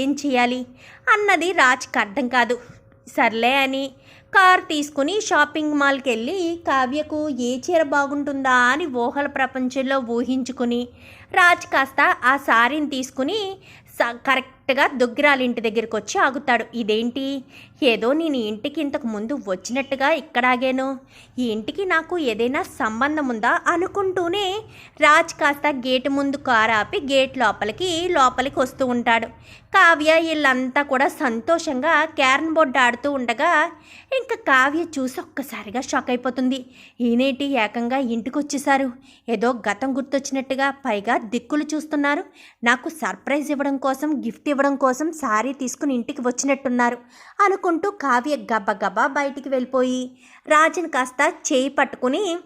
ఏం చేయాలి? అన్నది రాజ్కి అర్థం కాదు. సర్లే అని కార్ తీసుకుని షాపింగ్ మాల్కి వెళ్ళి కావ్యకు ఏ చీర బాగుంటుందా అని ఊహల ప్రపంచంలో ఊహించుకుని రాజ్ కాస్త ఆ సారీని తీసుకుని స- కరెక్ట్గా దుగ్గిరాల ఇంటి దగ్గరికి వచ్చి ఆగుతాడు. ఇదేంటి? ఏదో నేను ఇంటికి ఇంతకు ముందు వచ్చినట్టుగా ఇక్కడ ఆగాను. ఈ ఇంటికి నాకు ఏదైనా సంబంధం ఉందా అనుకుంటూనే రాజ్ కాస్త గేటు ముందు కారు ఆపి గేట్ లోపలికి లోపలికి వస్తూ ఉంటాడు. కావ్య వీళ్ళంతా కూడా సంతోషంగా క్యారమ్ బోర్డు ఆడుతూ ఉండగా ఇంకా కావ్య చూసి ఒక్కసారిగా షాక్ అయిపోతుంది. ఈనేటి ఏకంగా ఇంటికి వచ్చేసారు ఏదో గతం గుర్తొచ్చినట్టుగా పైగా దిక్కులు చూస్తున్నారు. నాకు సర్ప్రైజ్ ఇవ్వడం కోసం గిఫ్ట్ ఇవ్వడం కోసం సారీ తీసుకుని ఇంటికి వచ్చినట్టున్నారు అనుకుంటూ కావ్య గబగబా బయటికి వెళ్ళిపోయి రాజుని కాస్త చేయి పట్టుకుని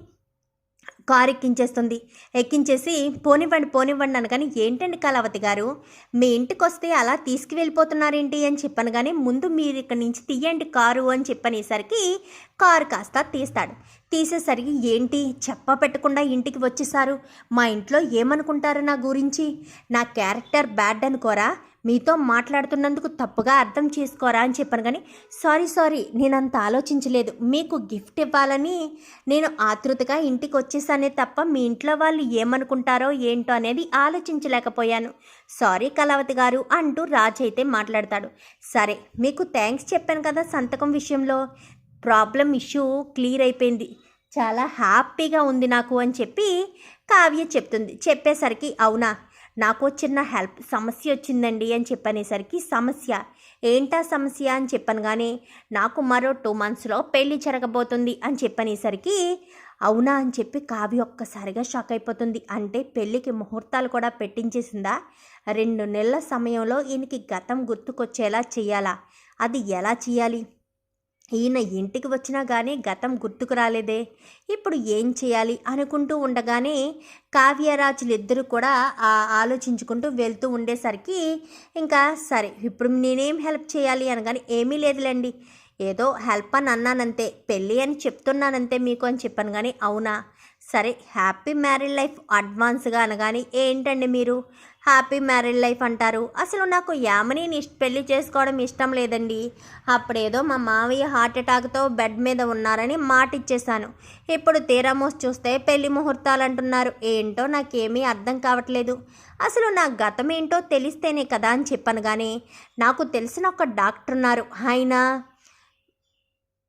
కారు ఎక్కించేస్తుంది. ఎక్కించేసి పోనివ్వండి పోనివ్వండి అనగానే ఏంటండి కళావతి గారు? మీ ఇంటికి వస్తే అలా తీసుకువెళ్ళిపోతున్నారేంటి? అని చెప్పాను కానీ ముందు మీరు ఇక్కడి నుంచి తీయండి కారు అని చెప్పనేసరికి కారు కాస్త తీస్తాడు. తీసేసరికి ఏంటి? చెప్ప పెట్టకుండా ఇంటికి వచ్చేసారు మా ఇంట్లో ఏమనుకుంటారు నా గురించి? నా క్యారెక్టర్ బ్యాడ్ అనుకోరా? మీతో మాట్లాడుతున్నందుకు తప్పుగా అర్థం చేసుకోరా అని చెప్పాను కానీ సారీ సారీ నేను అంత ఆలోచించలేదు. మీకు గిఫ్ట్ ఇవ్వాలని నేను ఆతృతగా ఇంటికి వచ్చేసానే తప్ప మీ ఇంట్లో వాళ్ళు ఏమనుకుంటారో ఏంటో అనేది ఆలోచించలేకపోయాను. సారీ కళావతి గారు అంటూ రాజ్ అయితే మాట్లాడతాడు. సరే మీకు థ్యాంక్స్ చెప్పాను కదా సంతకం విషయంలో. ప్రాబ్లం ఇష్యూ క్లియర్ అయిపోయింది. చాలా హ్యాపీగా ఉంది నాకు అని చెప్పి కావ్య చెప్తుంది. చెప్పేసరికి అవునా? నాకు చిన్న హెల్ప్ సమస్య వచ్చిందండి అని చెప్పనేసరికి సమస్య. ఏంటా సమస్య అని చెప్పాను కానీ నాకు మరో టూ మంత్స్లో పెళ్ళి జరగబోతుంది అని చెప్పనేసరికి అవునా అని చెప్పి కావ్య ఒక్కసారిగా షాక్ అయిపోతుంది. అంటే పెళ్ళికి ముహూర్తాలు కూడా పెట్టించేసిందా? రెండు నెలల సమయంలో ఈయనకి గతం గుర్తుకొచ్చేలా చేయాలా అది ఎలా చేయాలి ఈయన ఇంటికి వచ్చినా కానీ గతం గుర్తుకు రాలేదే. ఇప్పుడు ఏం చేయాలి అనుకుంటూ ఉండగానే కావ్యరాజులిద్దరూ కూడా ఆ ఆలోచించుకుంటూ వెళ్తూ ఉండేసరికి ఇంకా సరే ఇప్పుడు నేనేం హెల్ప్ చేయాలి అనగానే ఏమీ లేదులేండి. ఏదో హెల్ప్ అని అన్నానంతే పెళ్ళి అని చెప్తున్నానంతే మీకు అని చెప్పాను కానీ అవునా? సరే హ్యాపీ మ్యారీడ్ లైఫ్ అడ్వాన్స్గా అనగాని ఏంటండి మీరు? హ్యాపీ మ్యారీడ్ లైఫ్ అంటారు. అసలు నాకు యామనీని పెళ్ళి చేసుకోవడం ఇష్టం లేదండి. అప్పుడేదో మా మావయ్య హార్ట్ అటాక్తో బెడ్ మీద ఉన్నారని మాట ఇచ్చేశాను ఇప్పుడు తీరామోస్ చూస్తే పెళ్ళి ముహూర్తాలు అంటున్నారు ఏంటో నాకేమీ అర్థం కావట్లేదు. అసలు నా గతం ఏంటో తెలిస్తేనే కదా అని చెప్పాను కానీ నాకు తెలిసిన ఒక డాక్టర్ ఉన్నారు ఆయన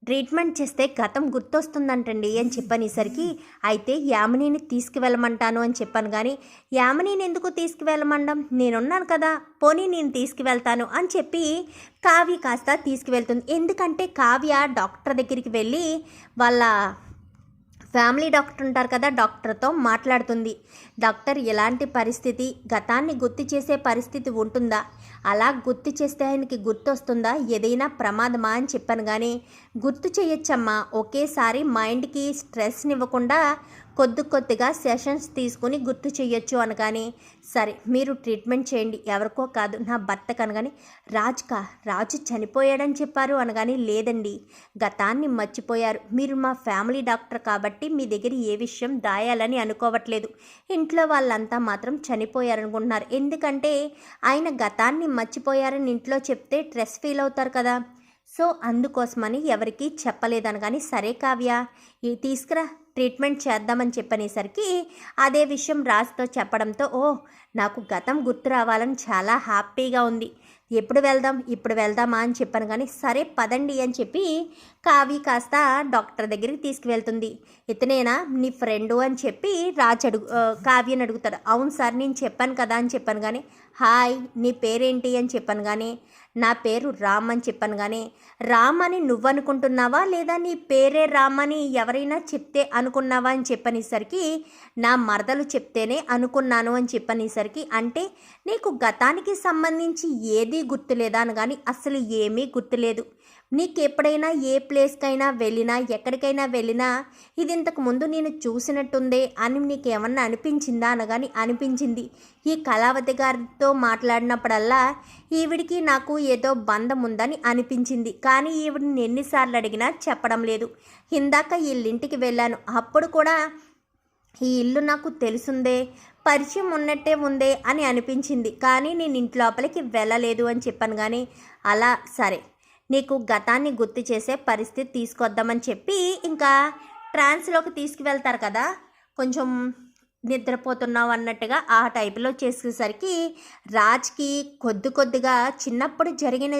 ట్రీట్మెంట్ చేస్తే గతం గుర్తొస్తుందంటండి అని చెప్పనేసరికి అయితే యామినీని తీసుకువెళ్ళమంటాను అని చెప్పాను. కానీ యామినీని ఎందుకు తీసుకువెళ్ళమండం? నేనున్నాను కదా పోనీ నేను తీసుకువెళ్తాను అని చెప్పి కావ్య కాస్త తీసుకువెళ్తుంది. ఎందుకంటే కావ్య డాక్టర్ దగ్గరికి వెళ్ళి వాళ్ళ ఫ్యామిలీ డాక్టర్ ఉంటారు కదా డాక్టర్తో మాట్లాడుతుంది. డాక్టర్ ఎలాంటి పరిస్థితి? గతాన్ని గుర్తు చేసే పరిస్థితి ఉంటుందా? అలా గుర్తు చేస్తే ఆయనకి గుర్తొస్తుందా? ఏదైనా ప్రమాదమా? అని చెప్పాను కానీ గుర్తు చేయొచ్చమ్మా. ఒకేసారి మైండ్కి స్ట్రెస్నివ్వకుండా కొద్ది కొద్దిగా సెషన్స్ తీసుకుని గుర్తు చేయొచ్చు అనగానే సరే మీరు ట్రీట్మెంట్ చేయండి. ఎవరికో కాదు నా భర్త కనగానే రాజుకా రాజు చనిపోయాడని చెప్పారు అనగానే లేదండి గతాన్ని మర్చిపోయారు. మీరు మా ఫ్యామిలీ డాక్టర్ కాబట్టి మీ దగ్గర ఏ విషయం దాయాలని అనుకోవట్లేదు. ఇంట్లో వాళ్ళంతా మాత్రం చనిపోయారనుకుంటున్నారు. ఎందుకంటే ఆయన గతాన్ని మర్చిపోయారని ఇంట్లో చెప్తే స్ట్రెస్ ఫీల్ అవుతారు కదా. సో అందుకోసమని ఎవరికీ చెప్పలేదని కానీ సరే కావ్య ఈ తీసుకురా. ట్రీట్మెంట్ చేద్దామని చెప్పనేసరికి అదే విషయం రాజుతో చెప్పడంతో ఓ నాకు గతం గుర్తు రావాలని చాలా హ్యాపీగా ఉంది. ఎప్పుడు వెళ్దాం ఇప్పుడు వెళ్దామా? అని చెప్పాను. కానీ సరే పదండి అని చెప్పి కావ్య కాస్త డాక్టర్ దగ్గరికి తీసుకువెళ్తుంది. ఇతనేనా? నీ ఫ్రెండు అని చెప్పి రాజ్ అడుగు కావ్యని అడుగుతాడు. అవును సార్ నేను చెప్పాను కదా అని చెప్పాను కానీ హాయ్ నీ పేరేంటి అని చెప్పాను కానీ నా పేరు రామ్ అని చెప్పాను కానీ రామ్ అని నువ్వు అనుకుంటున్నావా లేదా నీ పేరే రామ్ అని ఎవరైనా చెప్తే అనుకున్నావా అని చెప్పనేసరికి నా మరదలు చెప్తేనే అనుకున్నాను అని చెప్పనేసరికి అంటే నీకు గతానికి సంబంధించి ఏదీ గుర్తులేదా అని కానీ అసలు ఏమీ గుర్తులేదు. నీకు ఎప్పుడైనా ఏ ప్లేస్కైనా వెళ్ళినా ఎక్కడికైనా వెళ్ళినా ఇది ఇంతకు ముందు నేను చూసినట్టుందే అని నీకు ఏమన్నా అనిపించిందా అనగాని అనిపించింది. ఈ కళావతి గారితో మాట్లాడినప్పుడల్లా ఈవిడికి నాకు ఏదో బంధం ఉందని అనిపించింది. కానీ ఈవిడిని ఎన్నిసార్లు అడిగినా చెప్పడం లేదు. ఇందాక వీళ్ళింటికి వెళ్ళాను. అప్పుడు కూడా ఈ ఇల్లు నాకు తెలుసుందే పరిచయం ఉన్నట్టే ఉందే అని అనిపించింది. కానీ నేను ఇంటి లోపలికి వెళ్ళలేదు అని చెప్పాను కానీ అలా సరే. నీకు గతాన్ని గుర్తు చేసే పరిస్థితి తీసుకొద్దామని చెప్పి ఇంకా ట్రాన్స్లోకి తీసుకువెళ్తారు కదా. కొంచెం నిద్రపోతున్నావు అన్నట్టుగా ఆ టైపులో చేసేసరికి రాజ్కి కొద్ది కొద్దిగా చిన్నప్పుడు జరిగిన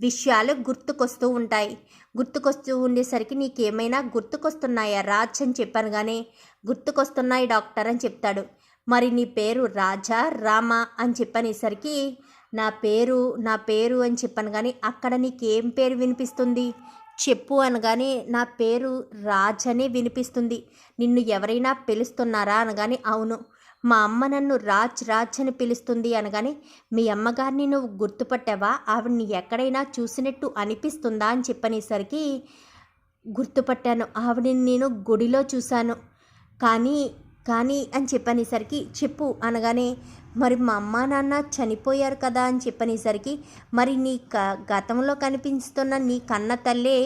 విషయాలు గుర్తుకొస్తూ ఉంటాయి. గుర్తుకొస్తూ ఉండేసరికి నీకేమైనా గుర్తుకొస్తున్నాయా రాజ్ అని చెప్పాను కానీ గుర్తుకొస్తున్నాయి డాక్టర్ అని చెప్తాడు. మరి నీ పేరు రాజా రామ అని చెప్పనేసరికి నా పేరు నా పేరు అని చెప్పాను కానీ అక్కడ నీకేం పేరు వినిపిస్తుంది? చెప్పు అనగానే నా పేరు రాజ్ అనే వినిపిస్తుంది. నిన్ను ఎవరైనా పిలుస్తున్నారా అనగానే అవును. మా అమ్మ నన్ను రాజ్ రాజ్ అని పిలుస్తుంది అనగానే మీ అమ్మగారిని నువ్వు గుర్తుపట్టావా? ఆవిడ్ని ఎక్కడైనా చూసినట్టు అనిపిస్తుందా అని చెప్పనేసరికి గుర్తుపట్టాను. ఆవిడని నేను గుడిలో చూశాను. కానీ కానీ అని చెప్పనేసరికి చెప్పు అనగానే మరి మా అమ్మ నాన్న చనిపోయారు కదా అని చెప్పనేసరికి మరి నీ క గతంలో కనిపిస్తున్న నీ కన్న తల్లే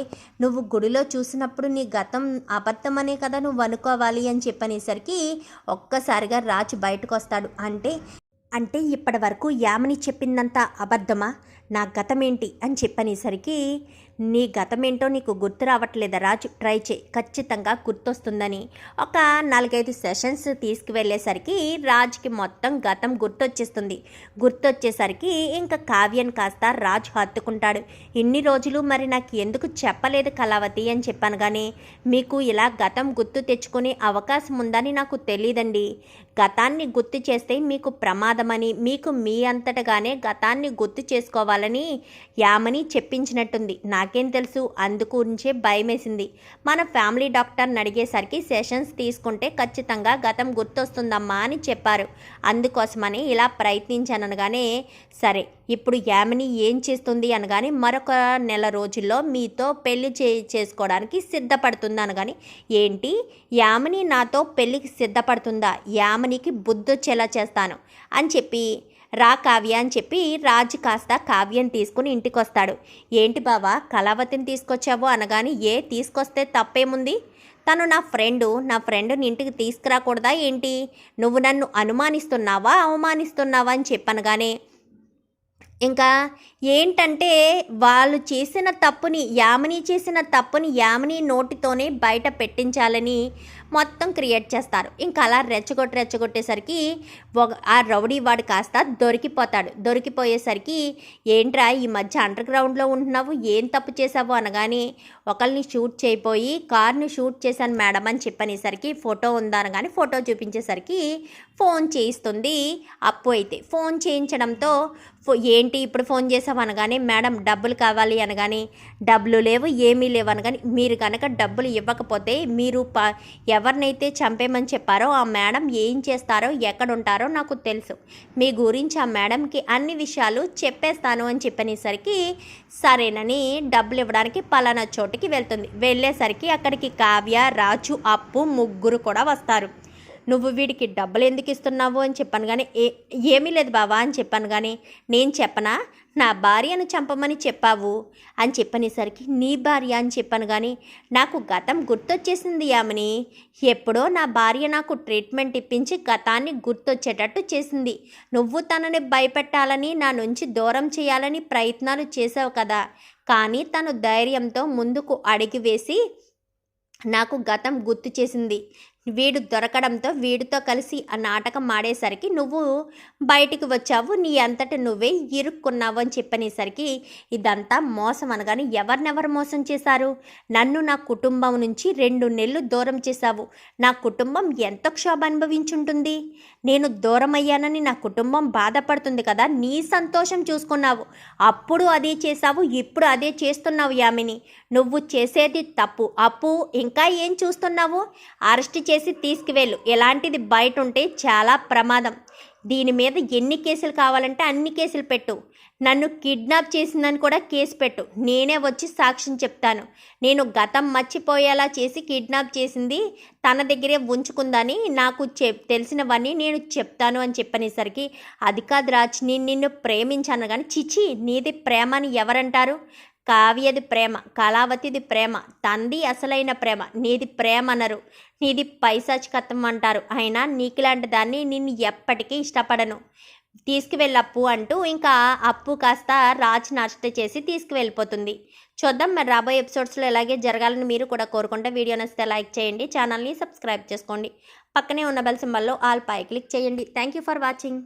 నువ్వు గుడిలో చూసినప్పుడు నీ గతం అబద్ధమనే కదా నువ్వు అనుకోవాలి అని చెప్పనేసరికి ఒక్కసారిగా రాజు బయటకు వస్తాడు అంటే అంటే ఇప్పటి వరకు యామిని చెప్పిందంతా అబద్ధమా? నా గతమేంటి అని చెప్పనేసరికి నీ గతమేంటో నీకు గుర్తు రావట్లేదా రాజు? ట్రై చేయి ఖచ్చితంగా గుర్తొస్తుందని. ఒక నాలుగైదు సెషన్స్ తీసుకువెళ్ళేసరికి రాజుకి మొత్తం గతం గుర్తొచ్చేస్తుంది. గుర్తొచ్చేసరికి ఇంకా కావ్యం కాస్త రాజు హత్తుకుంటాడు. ఇన్ని రోజులు మరి నాకు ఎందుకు చెప్పలేదు కళావతి అని చెప్పాను కానీ మీకు ఇలా గతం గుర్తు తెచ్చుకునే అవకాశం ఉందని నాకు తెలియదండి గతాన్ని గుర్తు చేస్తే మీకు ప్రమాదమని మీకు మీ అంతటగానే గతాన్ని గుర్తు చేసుకోవాలి చేసుకోవాలని యామని చెప్పించినట్టుంది. నాకేం తెలుసు? అందుగురించే భయమేసింది. మన ఫ్యామిలీ డాక్టర్ని అడిగేసరికి సెషన్స్ తీసుకుంటే ఖచ్చితంగా గతం గుర్తొస్తుందమ్మా అని చెప్పారు. అందుకోసమని ఇలా ప్రయత్నించాను అనగానే సరే ఇప్పుడు యామిని ఏం చేస్తుంది అనగానే మరొక నెల రోజుల్లో మీతో పెళ్ళి చే చేసుకోవడానికి సిద్ధపడుతుంది అనగాని ఏంటి? యామిని నాతో పెళ్ళికి సిద్ధపడుతుందా? యామినికి బుద్ధొచ్చేలా చేస్తాను అని చెప్పి రా కావ్య అని చెప్పి రాజు కాస్త కావ్యం తీసుకుని ఇంటికి వస్తాడు ఏంటి బావా కళావతిని తీసుకొచ్చావు అనగాని ఏ తీసుకొస్తే తప్పేముంది? తను నా ఫ్రెండు నా ఫ్రెండ్ని ఇంటికి తీసుకురాకూడదా ఏంటి? నువ్వు నన్ను అనుమానిస్తున్నావా అవమానిస్తున్నావా అని చెప్పనగానే ఇంకా ఏంటంటే వాళ్ళు చేసిన తప్పుని యామిని చేసిన తప్పుని యామిని నోటితోనే బయట పెట్టించాలని మొత్తం క్రియేట్ చేస్తారు. ఇంకా అలా రెచ్చగొట్టి రెచ్చగొట్టేసరికి ఒక ఆ రౌడీ వాడు కాస్త దొరికిపోతాడు. దొరికిపోయేసరికి ఏంట్రా ఈ మధ్య అండర్ గ్రౌండ్లో ఉంటున్నావు? ఏం తప్పు చేసావు అనగానే ఒకరిని షూట్ చేయిపోయి కార్ని షూట్ చేశాను మేడం అని చెప్పనేసరికి ఫోటో ఉందనగాని ఫోటో చూపించేసరికి ఫోన్ చేయిస్తుంది అప్పు అయితే. ఫోన్ చేయించడంతో ఫో ఏంటి ఇప్పుడు ఫోన్ చేసావు అనగానే మేడం డబ్బులు కావాలి అనగానే డబ్బులు లేవు ఏమీ లేవు అనగానే మీరు కనుక డబ్బులు ఇవ్వకపోతే మీరు ప ఎవరినైతే చంపేమని చెప్పారో ఆ మేడం ఏం చేస్తారో ఎక్కడ ఉంటారో నాకు తెలుసు. మీ గురించి ఆ మేడంకి అన్ని విషయాలు చెప్పేస్తాను అని చెప్పనేసరికి సరేనని డబ్బులు ఇవ్వడానికి పలానా చోటుకి వెళ్తుంది. వెళ్ళేసరికి అక్కడికి కావ్య రాజు అప్పు ముగ్గురు కూడా వస్తారు. నువ్వు వీడికి డబ్బులు ఎందుకు ఇస్తున్నావు అని చెప్పాను కానీ ఏ ఏమీ లేదు బావా అని చెప్పాను కానీ నేను చెప్పనా? నా భార్యను చంపమని చెప్పావు అని చెప్పనేసరికి నీ భార్య అని చెప్పాను కానీ నాకు గతం గుర్తొచ్చేసింది యామని. ఎప్పుడో నా భార్య నాకు ట్రీట్మెంట్ ఇప్పించి గతాన్ని గుర్తొచ్చేటట్టు చేసింది. నువ్వు తనని భయపెట్టాలని నా నుంచి దూరం చేయాలని ప్రయత్నాలు చేసావు కదా. కానీ తను ధైర్యంతో ముందుకు అడిగి వేసి నాకు గతం గుర్తు చేసింది. వీడు దొరకడంతో వీడితో కలిసి ఆ నాటకం ఆడేసరికి నువ్వు బయటికి వచ్చావు నీ అంతట నువ్వే ఇరుక్కున్నావు అని చెప్పనేసరికి ఇదంతా మోసం అనగానే ఎవరినెవరు మోసం చేశారు? నన్ను నా కుటుంబం నుంచి రెండు నెలలు దూరం చేశావు. నా కుటుంబం ఎంత క్షోభ అనుభవించుంటుంది. నేను దూరం అయ్యానని నా కుటుంబం బాధపడుతుంది కదా నీ సంతోషం చూసుకున్నావు. అప్పుడు అదే చేశావు ఇప్పుడు అదే చేస్తున్నావు యామిని. నువ్వు చేసేది తప్పు. అప్పు ఇంకా ఏం చూస్తున్నావు? అరెస్ట్ చేసి తీసుకువెళ్ళు. ఎలాంటిది బయట ఉంటే చాలా ప్రమాదం. దీని మీద ఎన్ని కేసులు కావాలంటే అన్ని కేసులు పెట్టు. నన్ను కిడ్నాప్ చేసిందని కూడా కేసు పెట్టు. నేనే వచ్చి సాక్ష్యం చెప్తాను. నేను గతం మర్చిపోయేలా చేసి కిడ్నాప్ చేసింది తన దగ్గరే ఉంచుకుందని నాకు చెప్ తెలిసినవన్నీ నేను చెప్తాను అని చెప్పనేసరికి అది కాదు రాజ్ నేను నిన్ను ప్రేమించాను కానీ చిచి నీది ప్రేమ అని ఎవరంటారు? కావ్యది ప్రేమ కళావతిది ప్రేమ తంది అసలైన ప్రేమ నీది ప్రేమ అనరు. నీది పైశాచికత్వం అంటారు. అయినా నీకులాంటి దాన్ని నిన్ను ఎప్పటికీ ఇష్టపడను. తీసుకువెళ్ళి అప్పు అంటూ ఇంకా అప్పు కాస్త రాచి నష్ట చేసి తీసుకువెళ్ళిపోతుంది. చూద్దాం మరి రాబోయే ఎపిసోడ్స్లో ఎలాగే జరగాలని మీరు కూడా కోరుకుంటే వీడియో నచ్చితే లైక్ చేయండి ఛానల్ని సబ్స్క్రైబ్ చేసుకోండి. పక్కనే ఉన్న బెల్ సింబల్లో ఆల్ పై క్లిక్ చేయండి. Thank you for watching.